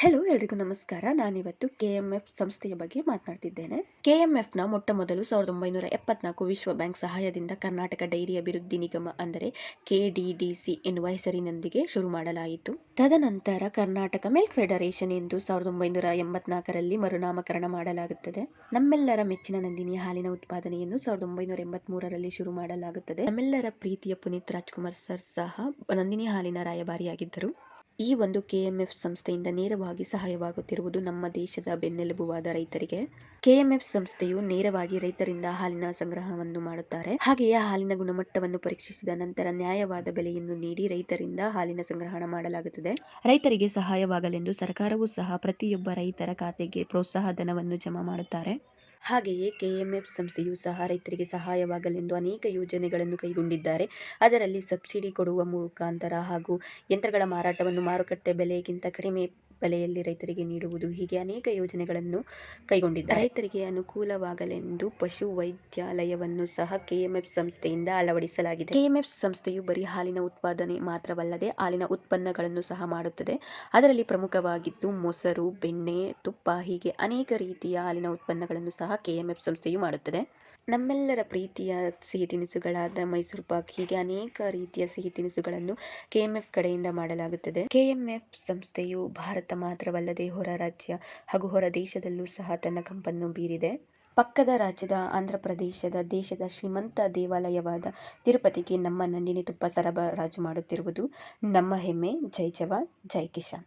Hello ಎಲ್ರಿಗೂ ನಮಸ್ಕಾರ. ನಾನಿವತ್ತು ಕೆ ಎಂ ಎಫ್ ಸಂಸ್ಥೆಯ ಬಗ್ಗೆ ಮಾತನಾಡ್ತಿದ್ದೇನೆ. ಕೆ ಎಂ ಎಫ್ನ ಮೊಟ್ಟ ಮೊದಲು ಸಾವಿರದ ಒಂಬೈನೂರ ಎಪ್ಪತ್ನಾಲ್ಕು ವಿಶ್ವ ಬ್ಯಾಂಕ್ ಸಹಾಯದಿಂದ ಕರ್ನಾಟಕ ಡೈರಿ ಅಭಿವೃದ್ಧಿ ನಿಗಮ ಅಂದರೆ ಕೆ ಡಿ ಡಿ ಸಿ ಎನ್ನುವ ಹೆಸರಿನೊಂದಿಗೆ ಶುರು ಮಾಡಲಾಯಿತು. ತದನಂತರ ಕರ್ನಾಟಕ ಮಿಲ್ಕ್ ಫೆಡರೇಷನ್ ಎಂದು ಸಾವಿರದ ಒಂಬೈನೂರ ಎಂಬತ್ನಾಲ್ಕರಲ್ಲಿ ಮರುನಾಮಕರಣ ಮಾಡಲಾಗುತ್ತದೆ. ನಮ್ಮೆಲ್ಲರ ಮೆಚ್ಚಿನ ನಂದಿನಿ ಹಾಲಿನ ಉತ್ಪಾದನೆಯನ್ನು ಸಾವಿರದ ಒಂಬೈನೂರ ಎಂಬತ್ಮೂರರಲ್ಲಿ ಶುರು ಮಾಡಲಾಗುತ್ತದೆ. ನಮ್ಮೆಲ್ಲರ ಪ್ರೀತಿಯ ಪುನೀತ್ ರಾಜ್ಕುಮಾರ್ ಸರ್ ಸಹ ನಂದಿನಿ ಹಾಲಿನ ರಾಯಭಾರಿಯಾಗಿದ್ದರು. ಈ ಒಂದು ಕೆಎಂಎಫ್ ಸಂಸ್ಥೆಯಿಂದ ನೇರವಾಗಿ ಸಹಾಯವಾಗುತ್ತಿರುವುದು ನಮ್ಮ ದೇಶದ ಬೆನ್ನೆಲುಬುವಾದ ರೈತರಿಗೆ. ಕೆಎಂಎಫ್ ಸಂಸ್ಥೆಯು ನೇರವಾಗಿ ರೈತರಿಂದ ಹಾಲಿನ ಸಂಗ್ರಹವನ್ನು ಮಾಡುತ್ತಾರೆ. ಹಾಗೆಯೇ ಹಾಲಿನ ಗುಣಮಟ್ಟವನ್ನು ಪರೀಕ್ಷಿಸಿದ ನಂತರ ನ್ಯಾಯವಾದ ಬೆಲೆಯನ್ನು ನೀಡಿ ರೈತರಿಂದ ಹಾಲಿನ ಸಂಗ್ರಹಣ ಮಾಡಲಾಗುತ್ತದೆ. ರೈತರಿಗೆ ಸಹಾಯವಾಗಲೆಂದು ಸರ್ಕಾರವು ಸಹ ಪ್ರತಿಯೊಬ್ಬ ರೈತರ ಖಾತೆಗೆ ಪ್ರೋತ್ಸಾಹ ಧನವನ್ನು ಜಮಾ ಮಾಡುತ್ತಾರೆ. ಹಾಗೆಯೇ ಕೆಎಂಎಫ್ ಸಂಸ್ಥೆಯು ಸಹ ರೈತರಿಗೆ ಸಹಾಯವಾಗಲೆಂದು ಅನೇಕ ಯೋಜನೆಗಳನ್ನು ಕೈಗೊಂಡಿದ್ದಾರೆ. ಅದರಲ್ಲಿ ಸಬ್ಸಿಡಿ ಕೊಡುವ ಮುಖಾಂತರ ಹಾಗೂ ಯಂತ್ರಗಳ ಮಾರಾಟವನ್ನು ಮಾರುಕಟ್ಟೆ ಬೆಲೆಗಿಂತ ಕಡಿಮೆ ಬೆಲೆಯಲ್ಲಿ ರೈತರಿಗೆ ನೀಡುವುದು ಹೀಗೆ ಅನೇಕ ಯೋಜನೆಗಳನ್ನು ಕೈಗೊಂಡಿದ್ದಾರೆ ರೈತರಿಗೆ ಅನುಕೂಲವಾಗಲೆಂದು ಪಶು ವೈದ್ಯಾಲಯವನ್ನು ಸಹ ಕೆಎಂಎಫ್ ಸಂಸ್ಥೆಯಿಂದ ಅಳವಡಿಸಲಾಗಿದೆ. ಕೆಎಂಎಫ್ ಸಂಸ್ಥೆಯು ಬರೀ ಹಾಲಿನ ಉತ್ಪಾದನೆ ಮಾತ್ರವಲ್ಲದೆ ಹಾಲಿನ ಉತ್ಪನ್ನಗಳನ್ನು ಸಹ ಮಾಡುತ್ತದೆ. ಅದರಲ್ಲಿ ಪ್ರಮುಖವಾಗಿದ್ದು ಮೊಸರು, ಬೆಣ್ಣೆ, ತುಪ್ಪ ಹೀಗೆ ಅನೇಕ ರೀತಿಯ ಹಾಲಿನ ಉತ್ಪನ್ನಗಳನ್ನು ಸಹ ಕೆಎಂಎಫ್ ಸಂಸ್ಥೆಯು ಮಾಡುತ್ತದೆ. ನಮ್ಮೆಲ್ಲರ ಪ್ರೀತಿಯ ಸಿಹಿ ತಿನಿಸುಗಳಾದ ಮೈಸೂರು ಪಾಕ್ ಹೀಗೆ ಅನೇಕ ರೀತಿಯ ಸಿಹಿ ತಿನಿಸುಗಳನ್ನು ಕೆಎಂಎಫ್ ಕಡೆಯಿಂದ ಮಾಡಲಾಗುತ್ತದೆ. ಕೆಎಂಎಫ್ ಸಂಸ್ಥೆಯು ಭಾರತ ಮಾತ್ರವಲ್ಲದೆ ಹೊರ ರಾಜ್ಯ ಹಾಗೂ ಹೊರ ದೇಶದಲ್ಲೂ ಸಹ ತನ್ನ ಕಂಪನ್ನು ಬೀರಿದೆ. ಪಕ್ಕದ ರಾಜ್ಯದ ಆಂಧ್ರ ಪ್ರದೇಶದ ದೇಶದ ಶ್ರೀಮಂತ ದೇವಾಲಯವಾದ ತಿರುಪತಿಗೆ ನಮ್ಮ ನಂದಿನಿ ತುಪ್ಪ ಸರಬರಾಜು ಮಾಡುತ್ತಿರುವುದು ನಮ್ಮ ಹೆಮ್ಮೆ. ಜೈ ಜವಾನ್, ಜೈ ಕಿಶಾನ್